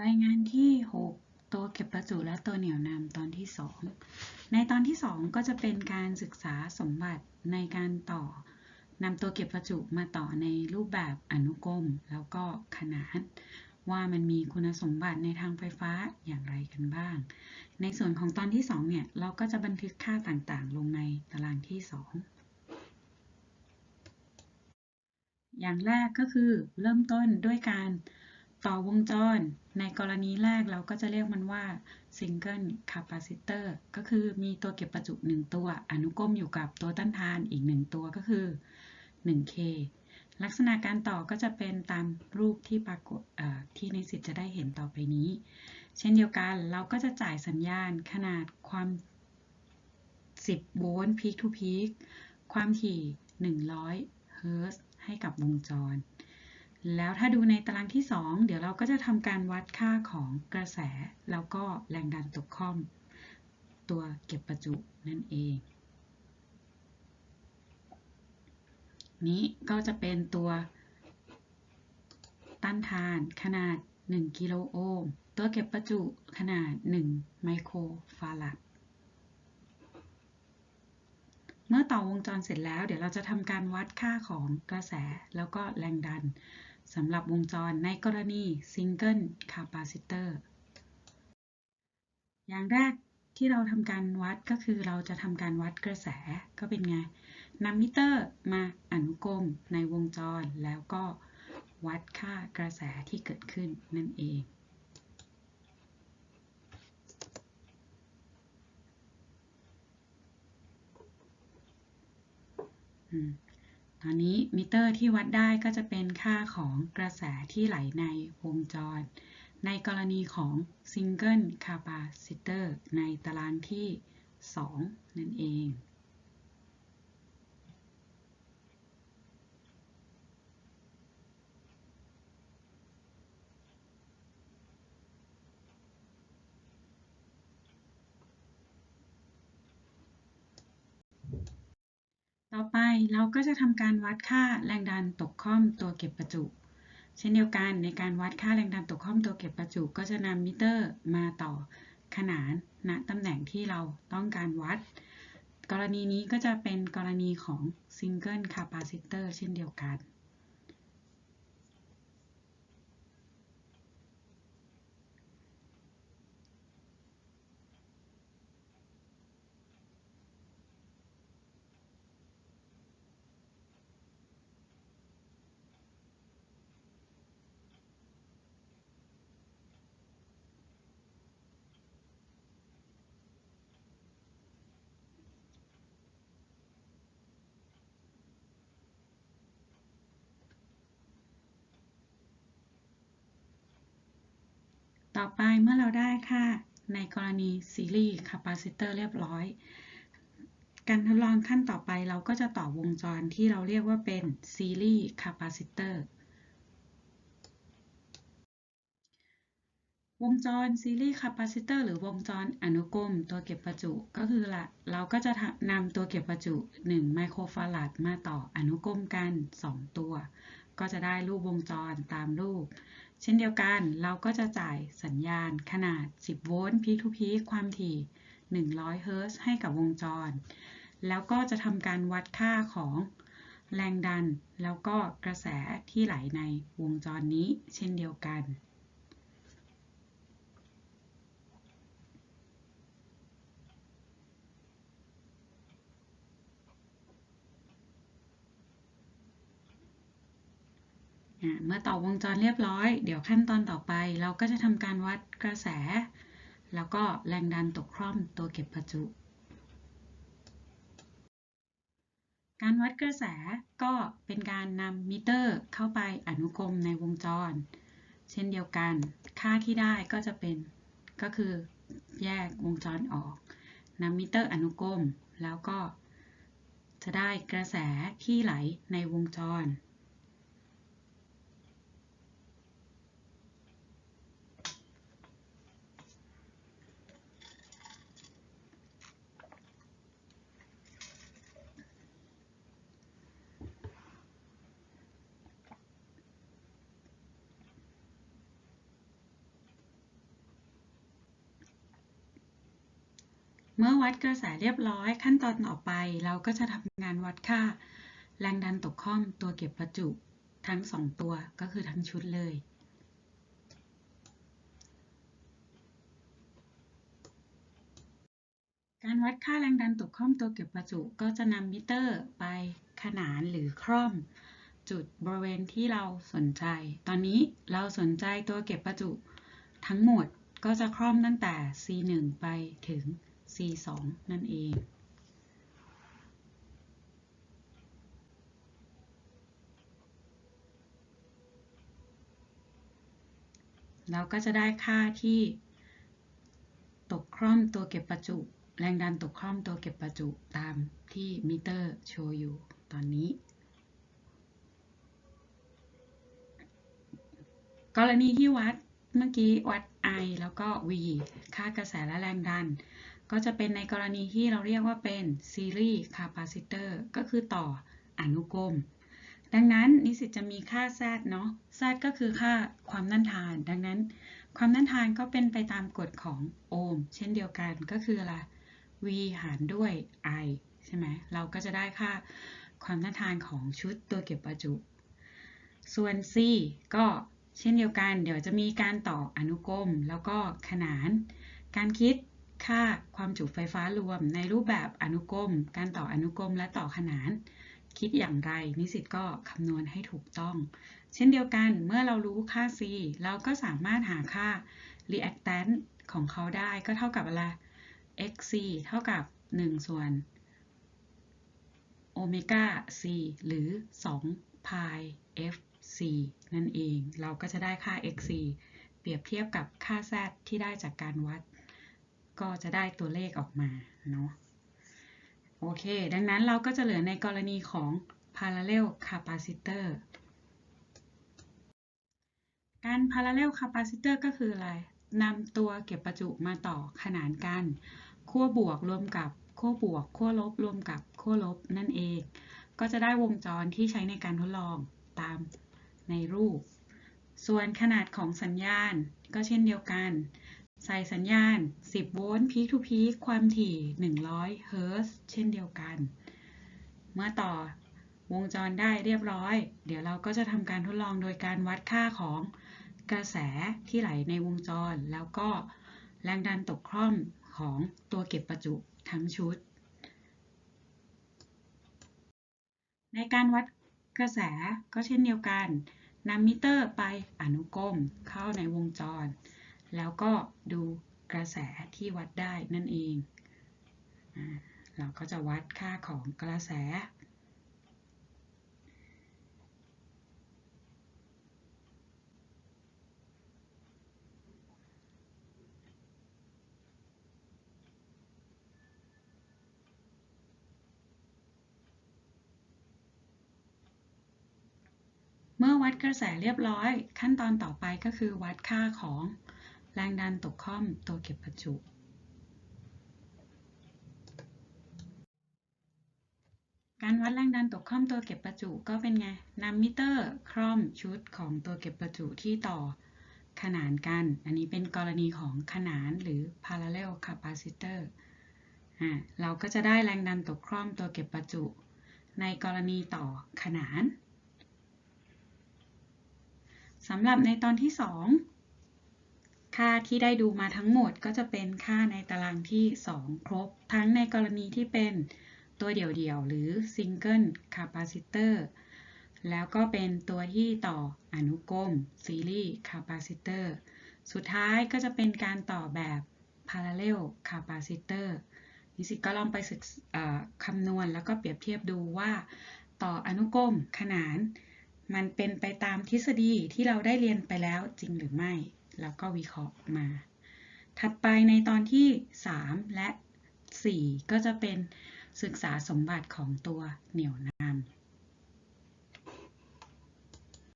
รายงานที่ 6 ตัวเก็บประจุและตัวเหนี่ยวนำตอนที่ 2 ในตอนที่ 2 ก็จะเป็นการศึกษาสมบัติในการต่อนำตัวเก็บประจุมาต่อในรูปแบบอนุกรม แล้วก็ขนาน ว่ามันมีคุณสมบัติในทางไฟฟ้าอย่างไรกันบ้าง ในส่วนของตอนที่ 2 เนี่ย เราก็จะบันทึกค่าต่างๆ ลงในตารางที่ 2อย่างแรกก็คือเริ่มต้นด้วยการ ต่อวงจร ในกรณีแรกเราก็จะเรียกมันว่า single capacitor ก็คือมีตัวเก็บประจุ 1 ตัว อนุกรมอยู่กับตัวต้านทานอีก 1 ตัวก็คือ 1K ลักษณะการต่อก็จะเป็นตามรูปที่ปรากฏที่นิสิตจะได้เห็นต่อไปนี้ เช่นเดียวกันเราก็จะจ่ายสัญญาณขนาดความ 10 โวลต์ peak to peak ความถี่ 100 เฮิรตซ์ให้กับวงจร แล้วถ้าดูในตารางที่ 2 เดี๋ยวเราก็จะทำการวัดค่าของกระแส แล้วก็แรงดันตกค่อม ตัวเก็บประจุนั่นเอง นี้ก็จะเป็นตัวต้านทานขนาด 1 กิโลโอห์ม ตัวเก็บประจุขนาด 1 ไมโครฟาราด เมื่อต่อวงจรเสร็จแล้ว เดี๋ยวเราจะทำการวัดค่าของกระแสแล้วก็แรงดัน สำหรับวงจรในกรณี Single Capacitor อย่างแรกที่เราทำการวัดก็คือเราจะทำการวัดกระแสก็เป็นไงนำมิเตอร์มาอนุกรมในวงจรแล้วก็วัดค่ากระแสที่เกิดขึ้นนั่นเอง ตอนนี้มิเตอร์ที่วัดได้ก็จะเป็นค่าของกระแสที่ไหลในวงจร ในกรณีของ Single Capacitor ในตารางที่ 2 นั่นเอง อไปเราก็จะทำการวัดค่าแรงดันตกค่อมตัวเก็บประจุ เช่นเดียวกันในการวัดค่าแรงดันตกค่อมตัวเก็บประจุ ก็จะนำมิเตอร์มาต่อขนานณตำแหน่งที่เราต้องการวัด กรณีนี้ก็จะเป็นกรณีของซิงเกิลคาปาซิเตอร์เช่นเดียวกัน ต่อไปเมื่อเราได้ค่าในกรณีซีรีส์คาปาซิเตอร์เรียบร้อย การทดลองขั้นต่อไปเราก็จะต่อวงจรที่เราเรียกว่าเป็นซีรีส์คาปาซิเตอร์วงจรซีรีส์คาปาซิเตอร์หรือวงจรอนุกรมตัวเก็บประจุก็คือละเราก็จะนำตัวเก็บประจุ 1 ไมโครฟาราดมาต่ออนุกรมกัน 2 ตัว ก็จะได้รูปวงจรตามรูป เช่นเดียวกันเราก็จะจ่ายสัญญาณขนาด 10 โวลต์พีคทูพีคความถี่ 100 เฮิรตซ์ให้กับวงจร แล้วก็จะทำการวัดค่าของแรงดัน แล้วก็กระแสที่ไหลในวงจรนี้เช่นเดียวกัน เมื่อต่อวงจรเรียบร้อย เดี๋ยวขั้นตอนต่อไป เราก็จะทำการวัดกระแส แล้วก็แรงดันตกคร่อมตัวเก็บประจุ การวัดกระแสก็เป็นการนำมิเตอร์เข้าไปอนุกรมในวงจร เช่นเดียวกัน ค่าที่ได้ก็จะเป็นก็คือแยกวงจรออกนำมิเตอร์อนุกรมแล้วก็จะได้กระแสที่ไหลในวงจร เมื่อวัดกระแสเรียบร้อยขั้นตอนต่อไปเราก็จะทำงานวัดค่า แรงดันตกข้อมตัวเก็บประจุ ทั้งสองตัวก็คือทั้งชุดเลย การวัดค่าแรงดันตกข้อมตัวเก็บประจุ ก็จะนำมิเตอร์ไปขนานหรือคร่อม จุดบริเวณที่เราสนใจ ตอนนี้เราสนใจตัวเก็บประจุ ทั้งหมดก็จะคร่อมตั้งแต่ C1 ไปถึง C2 นั่นเองเราก็จะได้ค่าที่ ตกคร่อมตัวเก็บประจุ แรงดันตกคร่อมตัวเก็บประจุตามที่มิเตอร์โชว์อยู่ตอนนี้ กรณีที่วัดเมื่อกี้วัด I แล้วก็ V ค่ากระแสและแรงดัน ก็จะเป็นในกรณีที่เราเรียกว่าเป็นซีรีส์คาปาซิเตอร์ก็คือต่ออนุกรม ดังนั้นนิสิตจะมีค่า Z เนาะ Z ก็คือค่าความต้านทาน ดังนั้นความต้านทานก็เป็นไปตามกฎของโอห์มเช่นเดียวกันก็คืออะไร V หารด้วย I ใช่ไหมเราก็จะได้ค่าความต้านทานของชุดตัวเก็บประจุ ส่วน C ก็ เช่นเดียวกัน เดี๋ยวจะมีการต่ออนุกรม แล้วก็ขนาน การคิดค่าความจุไฟฟ้ารวม ในรูปแบบอนุกรม การต่ออนุกรมและต่อขนาน คิดอย่างไร นิสิตก็คำนวณให้ถูกต้อง เช่นเดียวกันเมื่อเรารู้ค่า C เราก็สามารถหาค่า reactant ของเขาได้ก็เท่ากับอะไร xc เท่ากับ 1 ส่วนโอเมก้า c หรือ2 pi f นั่นเอง เราก็จะได้ค่า xc เปรียบเทียบกับค่า z ที่ได้จากการวัด ก็จะได้ตัวเลขออกมาเนาะโอเค ดังนั้นเราก็จะเหลือในกรณีของ parallel capacitor การ parallel capacitor ก็คืออะไรนำตัวเก็บประจุมาต่อขนานกัน ขั้วบวกรวมกับขั้วบวกขั้วลบรวมกับขั้วลบนั่นเอง ก็จะได้วงจรที่ใช้ในการทดลองตาม ในรูป ส่วนขนาดของสัญญาณก็เช่นเดียวกัน ใส่สัญญาณ 10 โวลต์พีคทูพีคความถี่ 100 เฮิรตซ์เช่นเดียวกัน เมื่อต่อวงจรได้เรียบร้อย เดี๋ยวเราก็จะทำการทดลองโดยการวัดค่าของกระแสที่ไหลในวงจร แล้วก็แรงดันตกคร่อมของตัวเก็บประจุทั้งชุด ในการวัด กระแสก็เช่นเดียวกันนำมิเตอร์ไปอนุกรมเข้าในวงจร แล้วก็ดูกระแสที่วัดได้นั่นเอง เราก็จะวัดค่าของกระแส เมื่อวัดกระแสเรียบร้อย ขั้นตอนต่อไปก็คือวัดค่าของแรงดันตกค่อมตัวเก็บประจุ การวัดแรงดันตกค่อมตัวเก็บประจุก็เป็นไงนำมิเตอร์คร่อมชุดของตัวเก็บประจุที่ต่อขนานกัน อันนี้เป็นกรณีของขนานหรือ parallel capacitor อ่าเราก็จะได้แรงดันตกคร่อมตัวเก็บประจุ ในกรณีต่อขนาน สำหรับในตอนที่ 2 ค่าที่ได้ดูมาทั้งหมดก็จะเป็นค่าในตารางที่ 2 ครบ ทั้งในกรณีที่เป็นตัวเดี่ยวๆ หรือ single capacitor แล้วก็เป็นตัวที่ต่ออนุกรม series capacitor สุดท้ายก็จะเป็นการต่อแบบ parallel capacitor นิสิตก็ลองไปศึกคำนวณแล้วก็เปรียบเทียบดูว่า ต่ออนุกรมขนาน มันเป็นไปตามทฤษฎีที่เราได้เรียนไปแล้วจริงหรือไม่ แล้วก็วิเคราะห์มา ถัดไปในตอนที่ 3 และ 4 ก็จะเป็นศึกษาสมบัติของตัวเหนี่ยวนะ